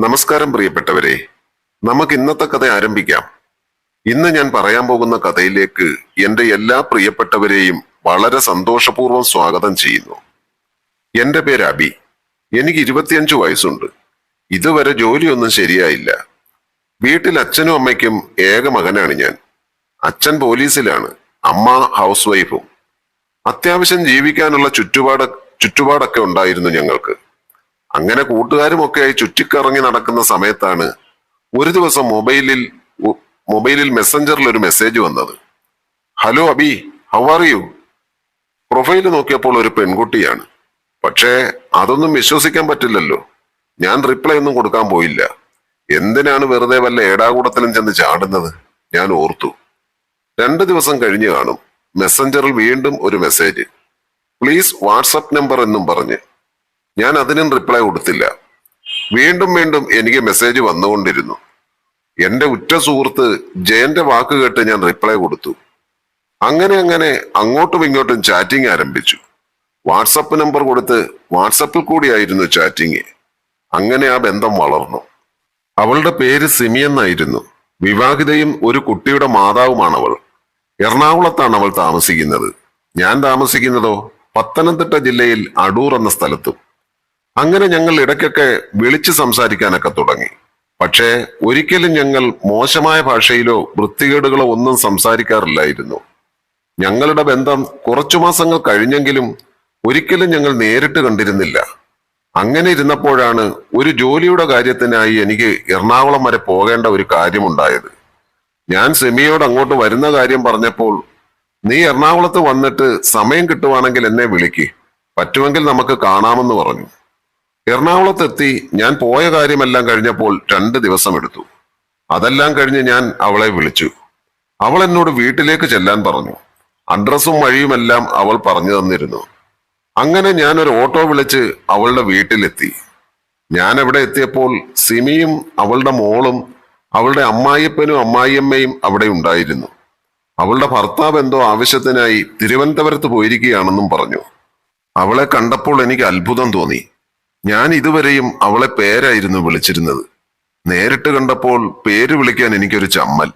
നമസ്കാരം പ്രിയപ്പെട്ടവരെ. നമുക്ക് ഇന്നത്തെ കഥ ആരംഭിക്കാം. ഇന്ന് ഞാൻ പറയാൻ പോകുന്ന കഥയിലേക്ക് എന്റെ എല്ലാ പ്രിയപ്പെട്ടവരെയും വളരെ സന്തോഷപൂർവം സ്വാഗതം ചെയ്യുന്നു. എന്റെ പേര് അബി. എനിക്ക് ഇരുപത്തിയഞ്ചു വയസ്സുണ്ട്. ഇതുവരെ ജോലിയൊന്നും ശരിയായില്ല. വീട്ടിൽ അച്ഛനും അമ്മയ്ക്കും ഏക മകനാണ് ഞാൻ. അച്ഛൻ പോലീസിലാണ് അമ്മ ഹൗസ് വൈഫും അത്യാവശ്യം ജീവിക്കാനുള്ള ചുറ്റുപാട് ചുറ്റുപാടൊക്കെ ഉണ്ടായിരുന്നു ഞങ്ങൾക്ക്. അങ്ങനെ കൂട്ടുകാരുമൊക്കെയായി ചുറ്റിക്കറങ്ങി നടക്കുന്ന സമയത്താണ് ഒരു ദിവസം മൊബൈലിൽ മൊബൈലിൽ മെസ്സഞ്ചറിൽ ഒരു മെസ്സേജ് വന്നത്. Hello Abhi how are you profile നോക്കിയപ്പോൾ ഒരു പെൺകുട്ടിയാണ്. പക്ഷേ അതൊന്നും വിശ്വസിക്കാൻ പറ്റില്ലല്ലോ. ഞാൻ റിപ്ലൈ ഒന്നും കൊടുക്കാൻ പോയില്ല. എന്തിനാണ് വെറുതെ വല്ല ഏടാകൂടത്തിലും ചെന്ന് ചാടുന്നത്? ഞാൻ ഓർത്തു. രണ്ട് ദിവസം കഴിഞ്ഞു കാണും. മെസ്സഞ്ചറിൽ വീണ്ടും ഒരു മെസ്സേജ് പ്ലീസ് വാട്സപ്പ് നമ്പർ എന്നും പറഞ്ഞ്. ഞാൻ അതിനും റിപ്ലൈ കൊടുത്തില്ല. വീണ്ടും വീണ്ടും എനിക്ക് മെസ്സേജ് വന്നുകൊണ്ടിരുന്നു. എന്റെ ഉറ്റ സുഹൃത്ത് ജയന്റെ വാക്ക് കേട്ട് ഞാൻ റിപ്ലൈ കൊടുത്തു. അങ്ങനെ അങ്ങനെ അങ്ങോട്ടും ഇങ്ങോട്ടും ചാറ്റിംഗ് ആരംഭിച്ചു. വാട്സപ്പ് നമ്പർ കൊടുത്ത് വാട്സപ്പിൽ കൂടിയായിരുന്നു ചാറ്റിംഗ് അങ്ങനെ ആ ബന്ധം വളർന്നു. അവളുടെ പേര് സിമി എന്നായിരുന്നു. വിവാഹിതയും ഒരു കുട്ടിയുടെ മാതാവുമാണ് അവൾ എറണാകുളത്താണ് അവൾ താമസിക്കുന്നത്. ഞാൻ താമസിക്കുന്നതോ? പത്തനംതിട്ട ജില്ലയിൽ അടൂർ എന്ന സ്ഥലത്തും. അങ്ങനെ ഞങ്ങൾ ഇടയ്ക്കൊക്കെ വിളിച്ച് സംസാരിക്കാനൊക്കെ തുടങ്ങി. പക്ഷേ ഒരിക്കലും ഞങ്ങൾ മോശമായ ഭാഷയിലോ വൃത്തികേടുകളോ ഒന്നും സംസാരിക്കാറില്ലായിരുന്നു. ഞങ്ങളുടെ ബന്ധം കുറച്ചു മാസങ്ങൾ കഴിഞ്ഞെങ്കിലും ഒരിക്കലും ഞങ്ങൾ നേരിട്ട് കണ്ടിരുന്നില്ല. അങ്ങനെ ഇരുന്നപ്പോഴാണ് ഒരു ജോലിയുടെ കാര്യത്തിനായി എനിക്ക് എറണാകുളം വരെ പോകേണ്ട ഒരു കാര്യമുണ്ടായത്. ഞാൻ സെമിയോട് അങ്ങോട്ട് വരുന്ന കാര്യം പറഞ്ഞപ്പോൾ നീ എറണാകുളത്ത് വന്നിട്ട് സമയം കിട്ടുവാണെങ്കിൽ എന്നെ വിളിക്ക്. പറ്റുമെങ്കിൽ നമുക്ക് കാണാമെന്ന് പറഞ്ഞു. എറണാകുളത്തെത്തി ഞാൻ പോയ കാര്യമെല്ലാം കഴിഞ്ഞപ്പോൾ രണ്ട് ദിവസം എടുത്തു. അതെല്ലാം കഴിഞ്ഞ് ഞാൻ അവളെ വിളിച്ചു. അവൾ എന്നോട് വീട്ടിലേക്ക് ചെല്ലാൻ പറഞ്ഞു. അഡ്രസ്സും വഴിയുമെല്ലാം അവൾ പറഞ്ഞു തന്നിരുന്നു. അങ്ങനെ ഞാൻ ഒരു ഓട്ടോ വിളിച്ച് അവളുടെ വീട്ടിലെത്തി. ഞാൻ അവിടെ എത്തിയപ്പോൾ സിമിയും അവളുടെ മോളും അവളുടെ അമ്മായിയപ്പനും അമ്മായിയമ്മയും അവിടെ ഉണ്ടായിരുന്നു. അവളുടെ ഭർത്താവ് എന്തോ ആവശ്യത്തിനായി തിരുവനന്തപുരത്ത് പോയിരിക്കുകയാണെന്നും പറഞ്ഞു. അവളെ കണ്ടപ്പോൾ എനിക്ക് അത്ഭുതം തോന്നി. ഞാൻ ഇതുവരെയും അവളെ പേരായിരുന്നു വിളിച്ചിരുന്നത്. നേരിട്ട് കണ്ടപ്പോൾ പേര് വിളിക്കാൻ എനിക്കൊരു ചമ്മൽ.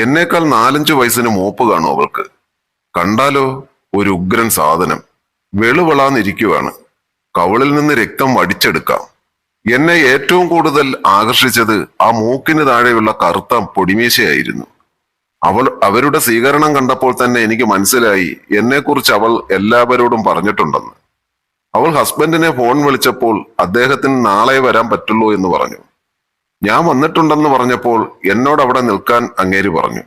എന്നേക്കാൾ നാലഞ്ചു വയസ്സിന് മൂപ്പ് കാണും അവൾക്ക്. കണ്ടാലോ? ഒരു ഉഗ്രൻ സാധനം. വെളുവളാന്നിരിക്കുവാണ്. കവളിൽ നിന്ന് രക്തം വടിച്ചെടുക്കാം. എന്നെ ഏറ്റവും കൂടുതൽ ആകർഷിച്ചത് ആ മൂക്കിന് താഴെയുള്ള കറുത്ത പൊടിമീശയായിരുന്നു. അവൾ അവരുടെ സ്വീകരണം കണ്ടപ്പോൾ തന്നെ എനിക്ക് മനസ്സിലായി. എന്നെക്കുറിച്ച് അവൾ എല്ലാവരോടും പറഞ്ഞിട്ടുണ്ടെന്ന്. അവൾ ഹസ്ബൻഡിനെ ഫോൺ വിളിച്ചപ്പോൾ അദ്ദേഹത്തിന് നാളെ വരാൻ പറ്റുള്ളൂ എന്ന് പറഞ്ഞു. ഞാൻ വന്നിട്ടുണ്ടെന്ന് പറഞ്ഞപ്പോൾ എന്നോട് അവിടെ നിൽക്കാൻ അങ്ങേരി പറഞ്ഞു.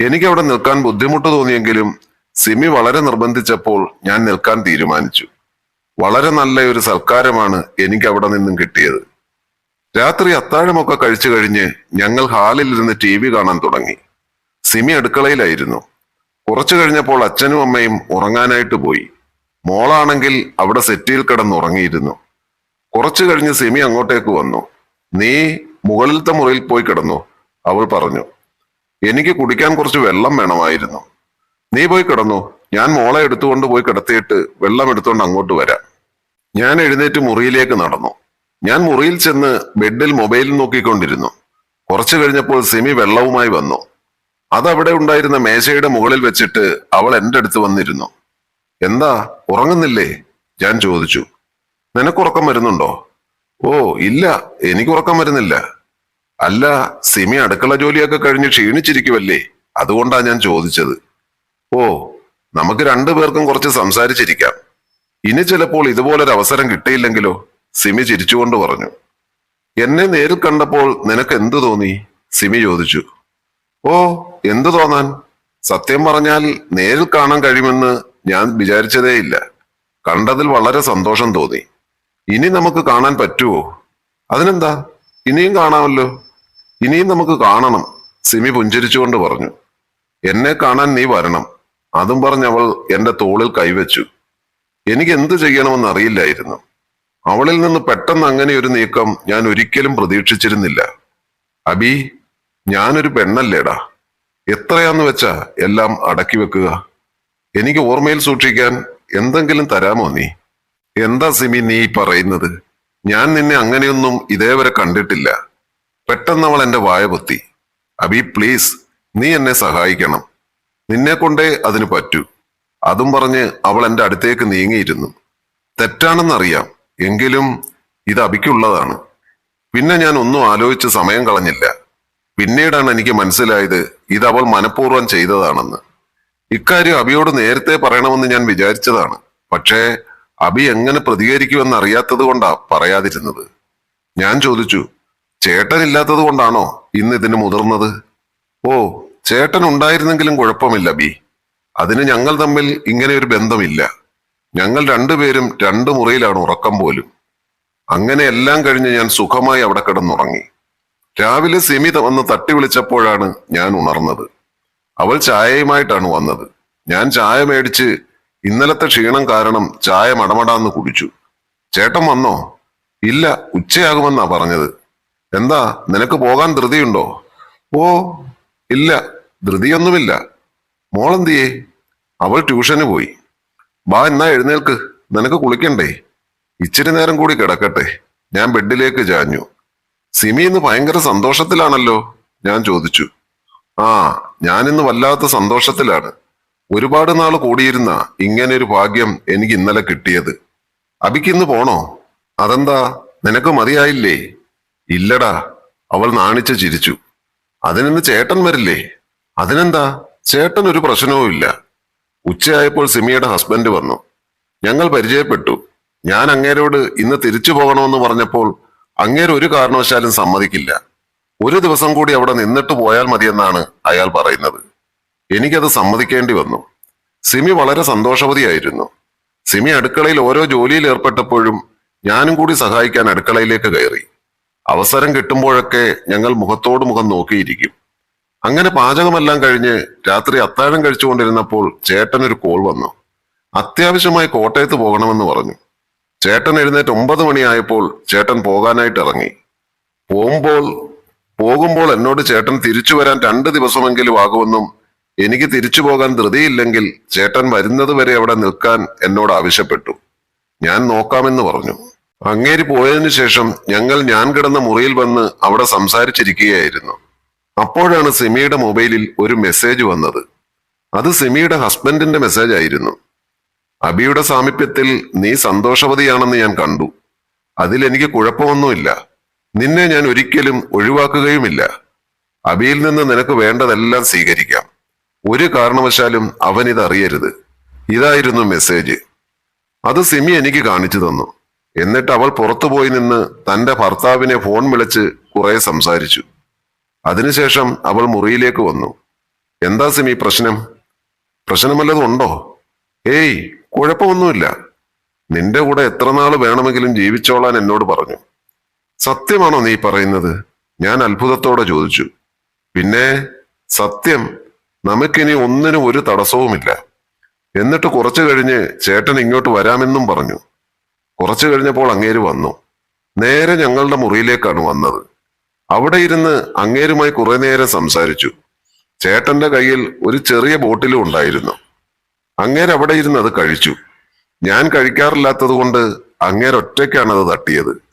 എനിക്ക് അവിടെ നിൽക്കാൻ ബുദ്ധിമുട്ട് തോന്നിയെങ്കിലും സിമി വളരെ നിർബന്ധിച്ചപ്പോൾ ഞാൻ നിൽക്കാൻ തീരുമാനിച്ചു. വളരെ നല്ല ഒരു സൽക്കാരമാണ് എനിക്ക് അവിടെ നിന്നും കിട്ടിയത്. രാത്രി അത്താഴമൊക്കെ കഴിച്ചു കഴിഞ്ഞ് ഞങ്ങൾ ഹാളിൽ ഇരുന്ന് ടി വി കാണാൻ തുടങ്ങി. സിമി അടുക്കളയിലായിരുന്നു. കുറച്ചു കഴിഞ്ഞപ്പോൾ അച്ഛനും അമ്മയും ഉറങ്ങാനായിട്ട് പോയി. മോളാണെങ്കിൽ അവിടെ സെറ്റിയിൽ കിടന്നുറങ്ങിയിരുന്നു കുറച്ചു കഴിഞ്ഞ് സെമി അങ്ങോട്ടേക്ക് വന്നു. നീ മുകളിലത്തെ മുറിയിൽ പോയി കിടന്നു അവൾ പറഞ്ഞു. എനിക്ക് കുടിക്കാൻ കുറച്ച് വെള്ളം വേണമായിരുന്നു. നീ പോയി കിടന്നു. ഞാൻ മോളെ എടുത്തുകൊണ്ട് പോയി കിടത്തിയിട്ട് വെള്ളം എടുത്തുകൊണ്ട് അങ്ങോട്ട് വരാം. ഞാൻ എഴുന്നേറ്റ് മുറിയിലേക്ക് നടന്നു. ഞാൻ മുറിയിൽ ചെന്ന് ബെഡിൽ മൊബൈൽ നോക്കിക്കൊണ്ടിരുന്നു. കുറച്ചു കഴിഞ്ഞപ്പോൾ സെമി വെള്ളവുമായി വന്നു. അതവിടെ ഉണ്ടായിരുന്ന മേശയുടെ മുകളിൽ വെച്ചിട്ട് അവൾ എന്റെ അടുത്ത് വന്നിരുന്നു. എന്താ? ഉറങ്ങുന്നില്ലേ? ഞാൻ ചോദിച്ചു. നിനക്കുറക്കം വരുന്നുണ്ടോ? ഓ ഇല്ല. എനിക്ക് ഉറക്കം വരുന്നില്ല. അല്ല സിമി അടുക്കള ജോലിയൊക്കെ കഴിഞ്ഞ് ക്ഷീണിച്ചിരിക്കുവല്ലേ? അതുകൊണ്ടാ ഞാൻ ചോദിച്ചത്. ഓ നമുക്ക് രണ്ടുപേർക്കും കുറച്ച് സംസാരിച്ചിരിക്കാം. ഇനി ചിലപ്പോൾ ഇതുപോലൊരു അവസരം കിട്ടിയില്ലെങ്കിലോ? സിമി ചിരിച്ചുകൊണ്ട് പറഞ്ഞു. എന്നെ നേരിൽ കണ്ടപ്പോൾ നിനക്ക് എന്തു തോന്നി? സിമി ചോദിച്ചു. ഓ എന്തു തോന്നാൻ? സത്യം പറഞ്ഞാൽ നേരിൽ കാണാൻ കഴിയുമെന്ന് ഞാൻ വിചാരിച്ചതേയില്ല കണ്ടതിൽ വളരെ സന്തോഷം തോന്നി. ഇനി നമുക്ക് കാണാൻ പറ്റുമോ അതിനെന്താ? ഇനിയും കാണാമല്ലോ. ഇനിയും നമുക്ക് കാണണം സിമി പുഞ്ചിരിച്ചുകൊണ്ട് പറഞ്ഞു. എന്നെ കാണാൻ നീ വരണം. അതും പറഞ്ഞ് അവൾ എന്റെ തോളിൽ കൈവച്ചു. എനിക്ക് എന്ത് ചെയ്യണമെന്ന് അറിയില്ലായിരുന്നു. അവളിൽ നിന്ന് പെട്ടെന്ന് അങ്ങനെ ഒരു നീക്കം ഞാൻ ഒരിക്കലും പ്രതീക്ഷിച്ചിരുന്നില്ല. അബി ഞാനൊരു പെണ്ണല്ലേടാ. എത്രയാന്ന് വെച്ചാ എല്ലാം അടക്കി വെക്കുക? എനിക്ക് ഓർമ്മയിൽ സൂക്ഷിക്കാൻ എന്തെങ്കിലും തരാമോ നീ? എന്താ സിമി നീ പറയുന്നത്? ഞാൻ നിന്നെ അങ്ങനെയൊന്നും ഇതേവരെ കണ്ടിട്ടില്ല. പെട്ടെന്ന് അവൾ എന്റെ വായ പൊത്തി. അബി പ്ലീസ് നീ എന്നെ സഹായിക്കണം. നിന്നെ കൊണ്ടേ അതിന് പറ്റൂ. അതും പറഞ്ഞ് അവൾ എന്റെ അടുത്തേക്ക് നീങ്ങിയിരുന്നു. തെറ്റാണെന്നറിയാം. എങ്കിലും ഇത് അബിക്കുള്ളതാണ്. പിന്നെ ഞാൻ ഒന്നും ആലോചിച്ച് സമയം കളഞ്ഞില്ല. പിന്നീടാണ് എനിക്ക് മനസ്സിലായത് ഇത് അവൾ മനഃപൂർവം ചെയ്തതാണെന്ന്. ഇക്കാര്യം അബിയോട് നേരത്തെ പറയണമെന്ന് ഞാൻ വിചാരിച്ചതാണ്. പക്ഷേ അബി എങ്ങനെ പ്രതികരിക്കുമെന്ന് അറിയാത്തത് കൊണ്ടാ പറയാതിരുന്നത്. ഞാൻ ചോദിച്ചു ചേട്ടൻ ഇല്ലാത്തത് കൊണ്ടാണോ ഇന്ന് ഇതിന് മുതിർന്നത്? ഓ ചേട്ടൻ ഉണ്ടായിരുന്നെങ്കിലും കുഴപ്പമില്ല ബി അതിന് ഞങ്ങൾ തമ്മിൽ ഇങ്ങനെ ഒരു ബന്ധമില്ല. ഞങ്ങൾ രണ്ടുപേരും രണ്ടു മുറിയിലാണ് ഉറക്കം പോലും. അങ്ങനെ എല്ലാം കഴിഞ്ഞ് ഞാൻ സുഖമായി അവിടെ കിടന്നുറങ്ങി. രാവിലെ സിമി വന്ന് തട്ടി വിളിച്ചപ്പോഴാണ് ഞാൻ ഉണർന്നത്. അവൾ ചായയുമായിട്ടാണ് വന്നത്. ഞാൻ ചായ മേടിച്ച് ഇന്നലത്തെ ക്ഷീണം കാരണം ചായ മടമടാന്ന് കുടിച്ചു. ചേട്ടൻ വന്നോ? ഇല്ല ഉച്ചയാകുമെന്നാ പറഞ്ഞത്. എന്താ നിനക്ക് പോകാൻ ധൃതിയുണ്ടോ? ഓ ഇല്ല ധൃതിയൊന്നുമില്ല. മോളെന്തിയേ? അവൾ ട്യൂഷന് പോയി. ബാ എന്നാ എഴുന്നേൽക്ക്. നിനക്ക് കുളിക്കണ്ടേ? ഇച്ചിരി നേരം കൂടി കിടക്കട്ടെ. ഞാൻ ബെഡിലേക്ക് ചാഞ്ഞു. സിമി ഇന്ന് ഭയങ്കര സന്തോഷത്തിലാണല്ലോ? ഞാൻ ചോദിച്ചു. ആ ഞാനിന്ന് വല്ലാത്ത സന്തോഷത്തിലാണ്. ഒരുപാട് നാൾ കൂടിയിരുന്ന ഇങ്ങനെ ഒരു ഭാഗ്യം എനിക്ക് ഇന്നലെ കിട്ടിയത്. അബിക്ക് ഇന്ന് പോണോ? അതെന്താ? നിനക്ക് മതിയായില്ലേ? ഇല്ലടാ അവൾ നാണിച്ച് ചിരിച്ചു. അതിനിന്ന് ചേട്ടൻ വരില്ലേ? അതിനെന്താ? ചേട്ടൻ ഒരു പ്രശ്നവും ഇല്ല. ഉച്ചയായപ്പോൾ സിമിയുടെ ഹസ്ബൻഡ് വന്നു. ഞങ്ങൾ പരിചയപ്പെട്ടു. ഞാൻ അങ്ങേരോട് ഇന്ന് തിരിച്ചു പോകണമെന്ന് പറഞ്ഞപ്പോൾ അങ്ങേര് ഒരു കാരണവശാലും സമ്മതിക്കില്ല. ഒരു ദിവസം കൂടി അവിടെ നിന്നിട്ട് പോയാൽ മതിയെന്നാണ് അയാൾ പറയുന്നത്. എനിക്കത് സമ്മതിക്കേണ്ടി വന്നു. സിമി വളരെ സന്തോഷവതിയായിരുന്നു. സിമി അടുക്കളയിൽ ഓരോ ജോലിയിൽ ഏർപ്പെട്ടപ്പോഴും ഞാനും കൂടി സഹായിക്കാൻ അടുക്കളയിലേക്ക് കയറി. അവസരം കിട്ടുമ്പോഴൊക്കെ ഞങ്ങൾ മുഖത്തോട് മുഖം നോക്കിയിരിക്കും. അങ്ങനെ പാചകമെല്ലാം കഴിഞ്ഞ് രാത്രി അത്താഴം കഴിച്ചുകൊണ്ടിരുന്നപ്പോൾ ചേട്ടൻ ഒരു കോൾ വന്നു. അത്യാവശ്യമായി കോട്ടയത്ത് പോകണമെന്ന് പറഞ്ഞു. ചേട്ടൻ എഴുന്നേറ്റ് ഒമ്പത് മണിയായപ്പോൾ ചേട്ടൻ പോകാനായിട്ട് ഇറങ്ങി പോകുമ്പോൾ പോകുമ്പോൾ എന്നോട് ചേട്ടൻ തിരിച്ചു വരാൻ രണ്ട് ദിവസമെങ്കിലും ആകുമെന്നും എനിക്ക് തിരിച്ചു പോകാൻ ധൃതിയില്ലെങ്കിൽ ചേട്ടൻ വരുന്നത് വരെ അവിടെ നിൽക്കാൻ എന്നോട് ആവശ്യപ്പെട്ടു. ഞാൻ നോക്കാമെന്ന് പറഞ്ഞു. അങ്ങേരി പോയതിനു ശേഷം ഞങ്ങൾ ഞാൻ കിടന്ന മുറിയിൽ വന്ന് അവിടെ സംസാരിച്ചിരിക്കുകയായിരുന്നു. അപ്പോഴാണ് സിമിയുടെ മൊബൈലിൽ ഒരു മെസ്സേജ് വന്നത്. അത് സിമിയുടെ ഹസ്ബൻഡിന്റെ മെസ്സേജ് ആയിരുന്നു അബിയുടെ സാമീപ്യത്തിൽ നീ സന്തോഷവതിയാണെന്ന് ഞാൻ കണ്ടു. അതിൽ എനിക്ക് കുഴപ്പമൊന്നുമില്ല. നിന്നെ ഞാൻ ഒരിക്കലും ഒഴിവാക്കുകയുമില്ല. അബിയിൽ നിന്ന് നിനക്ക് വേണ്ടതെല്ലാം സ്വീകരിക്കാം. ഒരു കാരണവശാലും അവൻ ഇത് അറിയരുത്. ഇതായിരുന്നു മെസ്സേജ്. അത് സിമി എനിക്ക് കാണിച്ചു തന്നു. എന്നിട്ട് അവൾ പുറത്തുപോയി നിന്ന് തന്റെ ഭർത്താവിനെ ഫോൺ വിളിച്ച് കുറെ സംസാരിച്ചു. അതിനുശേഷം അവൾ മുറിയിലേക്ക് വന്നു. എന്താ സിമി പ്രശ്നം? പ്രശ്നം വല്ലതും ഉണ്ടോ? ഏയ് കുഴപ്പമൊന്നുമില്ല. നിന്റെ കൂടെ എത്ര നാൾ വേണമെങ്കിലും ജീവിച്ചോളാൻ എന്നോട് പറഞ്ഞു. സത്യമാണോ നീ പറയുന്നത്? ഞാൻ അത്ഭുതത്തോടെ ചോദിച്ചു. പിന്നെ സത്യം നമുക്കിനി ഒന്നിനും ഒരു തടസ്സവുമില്ല. എന്നിട്ട് കുറച്ചു കഴിഞ്ഞ് ചേട്ടൻ ഇങ്ങോട്ട് വരാമെന്നും പറഞ്ഞു. കുറച്ചു കഴിഞ്ഞപ്പോൾ അങ്ങേര് വന്നു. നേരെ ഞങ്ങളുടെ മുറിയിലേക്കാണ് വന്നത്. അവിടെ ഇരുന്ന് അങ്ങേരുമായി കുറെ നേരം സംസാരിച്ചു. ചേട്ടന്റെ കയ്യിൽ ഒരു ചെറിയ ബോട്ടിലും ഉണ്ടായിരുന്നു. അങ്ങേരവിടെ ഇരുന്ന് അത് കഴിച്ചു. ഞാൻ കഴിക്കാറില്ലാത്തത് കൊണ്ട് അങ്ങേരൊറ്റയ്ക്കാണ് അത് തട്ടിയത്.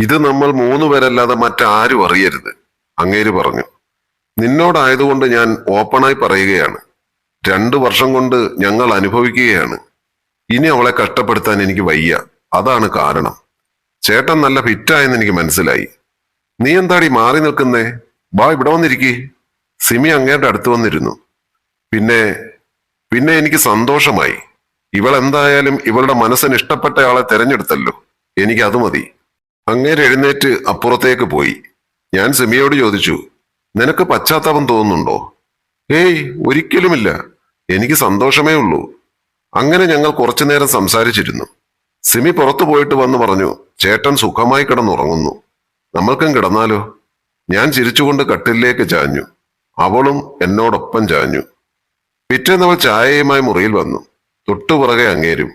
ഇത് നമ്മൾ മൂന്ന് പേരല്ലാതെ മറ്റാരും അറിയരുത് അങ്ങേര് പറഞ്ഞു. നിന്നോടായതുകൊണ്ട് ഞാൻ ഓപ്പണായി പറയുകയാണ്. രണ്ടു വർഷം കൊണ്ട് ഞങ്ങൾ അനുഭവിക്കുകയാണ്. ഇനി അവളെ കഷ്ടപ്പെടുത്താൻ എനിക്ക് വയ്യ. അതാണ് കാരണം. ചേട്ടൻ നല്ല ഫിറ്റായെന്ന് എനിക്ക് മനസ്സിലായി. നീ എന്താടി മാറി നിൽക്കുന്നേ? ബാ ഇവിടെ വന്നിരിക്കേ. സിമി അങ്ങേരുടെ അടുത്ത് വന്നിരുന്നു. പിന്നെ പിന്നെ എനിക്ക് സന്തോഷമായി. ഇവൾ എന്തായാലും ഇവളുടെ മനസ്സിന് ഇഷ്ടപ്പെട്ടയാളെ തെരഞ്ഞെടുത്തല്ലോ. എനിക്ക് അത് മതി. അങ്ങേര് എഴുന്നേറ്റ് അപ്പുറത്തേക്ക് പോയി. ഞാൻ സെമിയോട് ചോദിച്ചു നിനക്ക് പശ്ചാത്താപം തോന്നുന്നുണ്ടോ? ഏയ് ഒരിക്കലുമില്ല. എനിക്ക് സന്തോഷമേ ഉള്ളൂ. അങ്ങനെ ഞങ്ങൾ കുറച്ചു നേരം സംസാരിച്ചിരുന്നു. സിമി പുറത്തു പോയിട്ട് വന്ന് പറഞ്ഞു ചേട്ടൻ സുഖമായി കിടന്നുറങ്ങുന്നു. നമ്മൾക്കും കിടന്നാലോ? ഞാൻ ചിരിച്ചുകൊണ്ട് കട്ടിലേക്ക് ചാഞ്ഞു. അവളും എന്നോടൊപ്പം ചാഞ്ഞു. പിറ്റേന്നവൾ ചായയുമായി മുറിയിൽ വന്നു. തൊട്ടുപുറകെ അങ്ങേരും.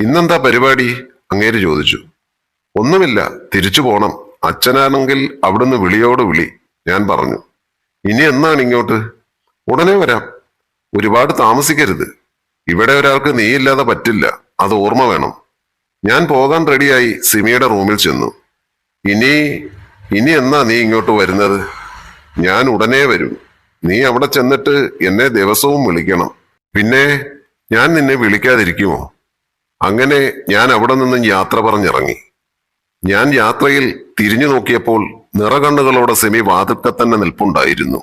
ഇന്നെന്താ പരിപാടി? അങ്ങേര് ചോദിച്ചു. ഒന്നുമില്ല തിരിച്ചു പോണം. അച്ഛനാണെങ്കിൽ അവിടുന്ന് വിളിയോട് വിളി ഞാൻ പറഞ്ഞു. ഇനി എന്നാണ് ഇങ്ങോട്ട്? ഉടനെ വരാം. ഒരുപാട് താമസിക്കരുത്. ഇവിടെ ഒരാൾക്ക് നീയില്ലാതെ പറ്റില്ല അത് ഓർമ്മ വേണം. ഞാൻ പോകാൻ റെഡിയായി സിമിയുടെ റൂമിൽ ചെന്നു. ഇനി ഇനി എന്നാ നീ ഇങ്ങോട്ട് വരുന്നത്? ഞാൻ ഉടനെ വരും. നീ അവിടെ ചെന്നിട്ട് എന്നെ ദിവസവും വിളിക്കണം. പിന്നെ ഞാൻ നിന്നെ വിളിക്കാതിരിക്കുമോ? അങ്ങനെ ഞാൻ അവിടെ നിന്നും യാത്ര പറഞ്ഞിറങ്ങി. ഞാൻ യാത്രയിൽ തിരിഞ്ഞു നോക്കിയപ്പോൾ നിറകണ്ണുകളോടെ സെമി വാതിൽക്കത്തന്നെ നിൽപ്പുണ്ടായിരുന്നു.